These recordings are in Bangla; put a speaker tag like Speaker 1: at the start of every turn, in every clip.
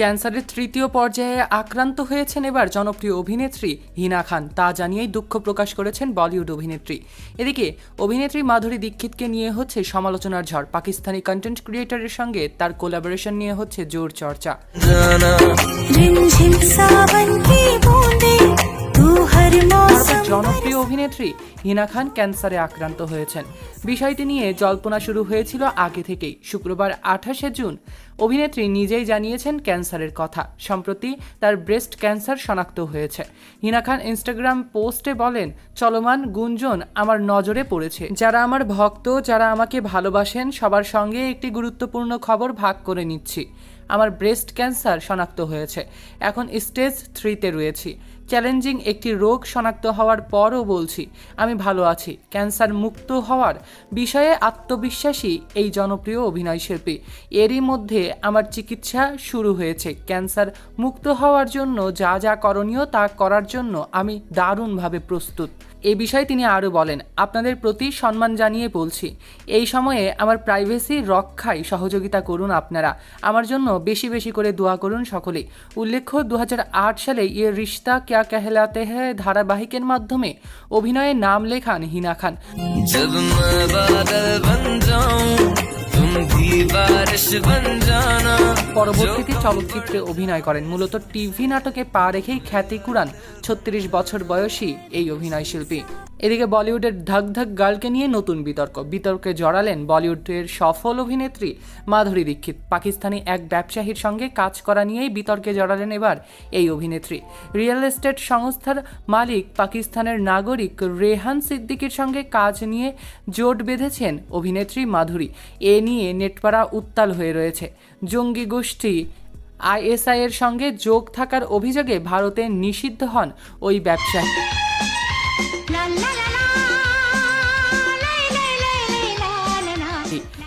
Speaker 1: ক্যান্সারের তৃতীয় পর্যায়ে আক্রান্ত হয়েছেন এবার জনপ্রিয় অভিনেত্রী হিনা খান। তা জানিয়েই দুঃখ প্রকাশ করেছেন বলিউড অভিনেত্রী। এদিকে অভিনেত্রী মাধুরী দীক্ষিতকে নিয়ে হচ্ছে সমালোচনার ঝড়। পাকিস্তানি কন্টেন্ট ক্রিয়েটারের সঙ্গে তার কোলাবোরেশন নিয়ে হচ্ছে জোর চর্চা। জনপ্রিয় অভিনেত্রী হিনা খান ক্যান্সারে আক্রান্ত হয়েছেন। বিষয়টি নিয়ে জল্পনা শুরু হয়েছিল আগে থেকেই, শুক্রবার আঠাশে জুন। অভিনেত্রী নিজেই জানিয়েছেন ক্যান্সারের কথা। সম্প্রতি তার ব্রেস্ট ক্যান্সার শনাক্ত হয়েছে। হিনা খান ইনস্টাগ্রাম পোস্টে বলেন, চলমান গুঞ্জন আমার নজরে পড়েছে। যারা আমার ভক্ত, যারা আমাকে ভালোবাসেন, সবার সঙ্গে একটি গুরুত্বপূর্ণ খবর ভাগ করে নিচ্ছি। আমার ব্রেস্ট ক্যান্সার শনাক্ত হয়েছে। এখন স্টেজ থ্রিতে রয়েছি। চ্যালেঞ্জিং একটি রোগ শনাক্ত হওয়ার পরও বলছি, আমি ভালো আছি। ক্যান্সার মুক্ত হওয়ার বিষয়ে আত্মবিশ্বাসী এই জনপ্রিয় অভিনয় শিল্পী। এরই মধ্যে আমার চিকিৎসা শুরু হয়েছে। ক্যান্সার মুক্ত হওয়ার জন্য যা যা করণীয় তা করার জন্য আমি দারুণভাবে প্রস্তুত। এ বিষয়ে তিনি আরও বলেন, আপনাদের প্রতি সম্মান জানিয়ে বলছি, এই সময়ে আমার প্রাইভেসি রক্ষায় সহযোগিতা করুন আপনারা। আমার জন্য বেশি বেশি করে দোয়া করুন সকলে উল্লেখ্য দু হাজার আট সালে ইয়ে রিশতা ক্যা কেহলাতে হে ধারাবাহিকের মাধ্যমে অভিনয়ে নাম লেখান হিনা খান। পরবর্তীতে চলচ্চিত্রে অভিনয় করেন। মূলত টিভি নাটকে পা রেখেই খ্যাতি কুড়ান ছত্রিশ বছর বয়সী এই অভিনয় শিল্পী এদিকে বলিউডের ধাক ধাক গার্লকে নিয়ে নতুন বিতর্ক। বিতর্কে জড়ালেন বলিউডের সফল অভিনেত্রী মাধুরী দীক্ষিত। পাকিস্তানি এক ব্যবসায়ীর সঙ্গে কাজ করা নিয়েই বিতর্কে জড়ালেন এবার এই অভিনেত্রী। রিয়েল এস্টেট সংস্থার মালিক পাকিস্তানের নাগরিক রেহান সিদ্দিকির সঙ্গে কাজ নিয়ে জোট বেঁধেছেন অভিনেত্রী মাধুরী। এ নিয়ে নেটপাড়া উত্তাল হয়ে রয়েছে। জঙ্গি গোষ্ঠী আইএসআই এর সঙ্গে যোগ থাকার অভিযোগে ভারতে নিষিদ্ধ হন ওই ব্যবসায়ী।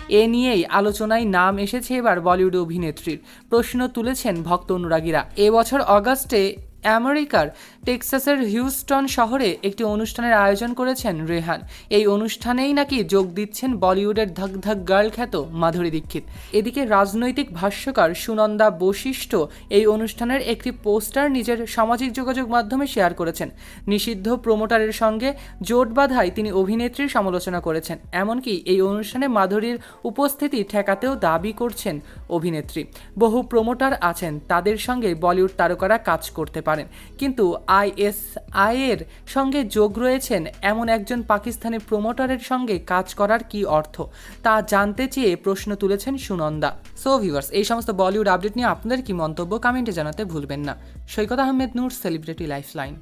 Speaker 1: এ নিয়েই আলোচনায় নাম এসেছে এবার বলিউড অভিনেত্রীর। প্রশ্ন তুলেছেন ভক্ত অনুরাগীরা। এবছর অগাস্টে আমেরিকার টেক্সাসের হিউস্টন শহরে একটি অনুষ্ঠানের আয়োজন করেছেন রেহান। এই অনুষ্ঠানেই নাকি যোগ দিচ্ছেন বলিউডের ধক ধক গার্ল খ্যাত মাধুরী দীক্ষিত। এদিকে রাজনৈতিক ভাষ্যকার সুনন্দা বশিষ্ঠ এই অনুষ্ঠানের একটি পোস্টার নিজের সামাজিক যোগাযোগ মাধ্যমে শেয়ার করেছেন। নিষিদ্ধ প্রমোটারের সঙ্গে জোট বাঁধায় তিনি অভিনেত্রীর সমালোচনা করেছেন। এমনকি এই অনুষ্ঠানে মাধুরীর উপস্থিতি ঠেকাতেও দাবি করছেন অভিনেত্রী। বহু প্রমোটার আছেন, তাদের সঙ্গে বলিউড তারকারা কাজ করতে পারেন। কিন্তু আইএসআই এর সঙ্গে যোগ রয়েছেন এমন একজন পাকিস্তানি প্রমোটারের সঙ্গে কাজ করার কি অর্থ, তা জানতে চেয়ে প্রশ্ন তুলেছেন সুনন্দা। সো ভিউয়ার্স এই সমস্ত বলিউড আপডেট নিয়ে আপনাদের কি মন্তব্য কমেন্টে জানাতে ভুলবেন না। Saikat Ahmed, Noor celebrity lifeline